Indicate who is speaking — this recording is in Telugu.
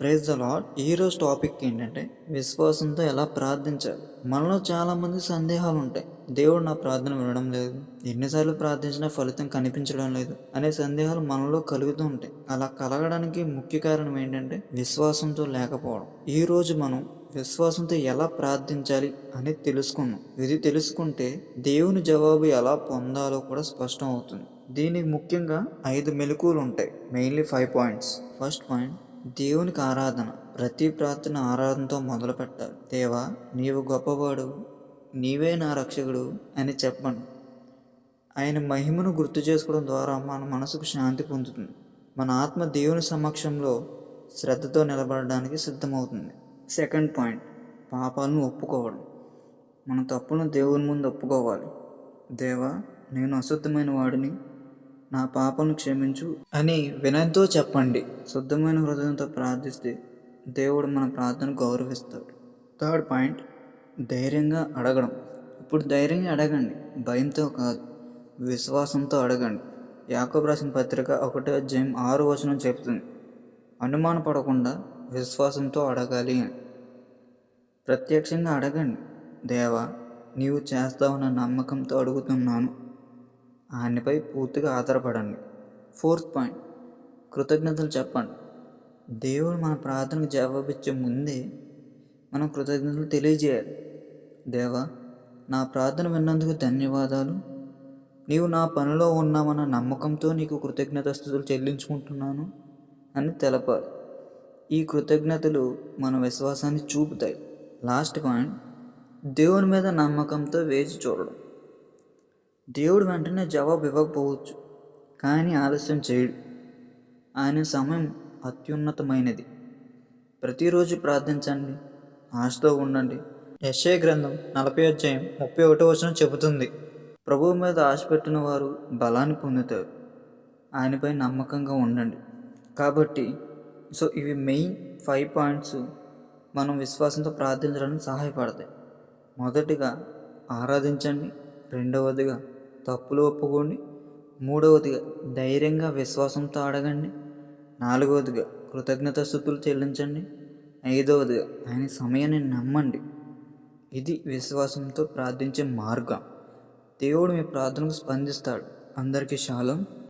Speaker 1: ప్రైజ్ ద లాడ్ ఈరోజు టాపిక్ ఏంటంటే విశ్వాసంతో ఎలా ప్రార్థించాలి? మనలో చాలామంది సందేహాలు ఉంటాయి. దేవుడు నా ప్రార్థన వినడం లేదు. ఎన్నిసార్లు ప్రార్థించినా ఫలితం కనిపించడం లేదు అనే సందేహాలు మనలో కలుగుతూ ఉంటాయి. అలా కలగడానికి ముఖ్య కారణం ఏంటంటే విశ్వాసంతో లేకపోవడం. ఈ రోజు మనం విశ్వాసంతో ఎలా ప్రార్థించాలి అని తెలుసుకున్నాం ఇది తెలుసుకుంటే దేవుని జవాబు ఎలా పొందాలో కూడా స్పష్టం అవుతుంది దీనికి ముఖ్యంగా ఐదు మెలకువలు ఉంటాయి. Mainly five points first point దేవునికి ఆరాధన. ప్రతి ప్రార్థన ఆరాధనతో మొదలు పెట్టాలి దేవా నీవు గొప్పవాడు నీవే నా రక్షకుడు అని చెప్పండి. ఆయన మహిమను గుర్తు చేసుకోవడం ద్వారా మన మనసుకు శాంతి పొందుతుంది. మన ఆత్మ దేవుని సమక్షంలో శ్రద్ధతో నిలబడడానికి సిద్ధమవుతుంది. సెకండ్ పాయింట్ పాపాలను ఒప్పుకోవడం. మన తప్పులను దేవుని ముందు ఒప్పుకోవాలి. దేవా నేను అశుద్ధమైన వాడిని నా పాపను క్షమించు అని వినయంతో చెప్పండి. శుద్ధమైన హృదయంతో ప్రార్థిస్తే దేవుడు మన ప్రార్థన గౌరవిస్తాడు. థర్డ్ పాయింట్ ధైర్యంగా అడగడం. ఇప్పుడు ధైర్యంగా అడగండి. భయంతో కాదు విశ్వాసంతో అడగండి. యాకోబు రాసిన పత్రిక ఒకటో అధ్యాయం ఆరు వచనం చెప్తుంది అనుమానపడకుండా విశ్వాసంతో అడగాలి అని. ప్రత్యక్షంగా అడగండి. దేవా నీవు చేస్తావన్న నమ్మకంతో అడుగుతున్నాను. ఆయనపై పూర్తిగా ఆధారపడండి. Fourth point. కృతజ్ఞతలు చెప్పండి. దేవుడు మన ప్రార్థనకు జవాబిచ్చే ముందే మనం కృతజ్ఞతలు తెలియజేయాలి. దేవా నా ప్రార్థన విన్నందుకు ధన్యవాదాలు. నీవు నా పనిలో ఉన్నామన్న నమ్మకంతో నీకు కృతజ్ఞత స్థుతులు చెల్లించుకుంటున్నాను అని తెలపాలి. ఈ కృతజ్ఞతలు మన విశ్వాసాన్ని చూపుతాయి. Last point. దేవుని మీద నమ్మకంతో వేచి చూడడం. దేవుడు వెంటనే జవాబు ఇవ్వకపోవచ్చు కానీ ఆలస్యం చేయడు. ఆయన సమయం అత్యున్నతమైనది. ప్రతిరోజు ప్రార్థించండి ఆశతో ఉండండి. యశ్ఐ గ్రంథం నలభై అధ్యాయం ముప్పై ఒకటో వచనం చెబుతుంది. ప్రభువు మీద ఆశ పెట్టిన వారు బలాన్ని పొందుతారు. ఆయనపై నమ్మకంగా ఉండండి. కాబట్టి సో ఇవి మెయిన్ ఫైవ్ పాయింట్స్ మనం విశ్వాసంతో ప్రార్థించడానికి సహాయపడతాయి. మొదటిగా ఆరాధించండి రెండవదిగా తప్పులు ఒప్పుకోండి. మూడవదిగా ధైర్యంగా విశ్వాసంతో అడగండి. నాలుగవదిగా కృతజ్ఞత స్థుతులు చెల్లించండి. ఐదవదిగా ఆయన సమయాన్ని నమ్మండి. ఇది విశ్వాసంతో ప్రార్థించే మార్గం. దేవుడు మీ ప్రార్థనకు స్పందిస్తాడు. అందరికీ శాలం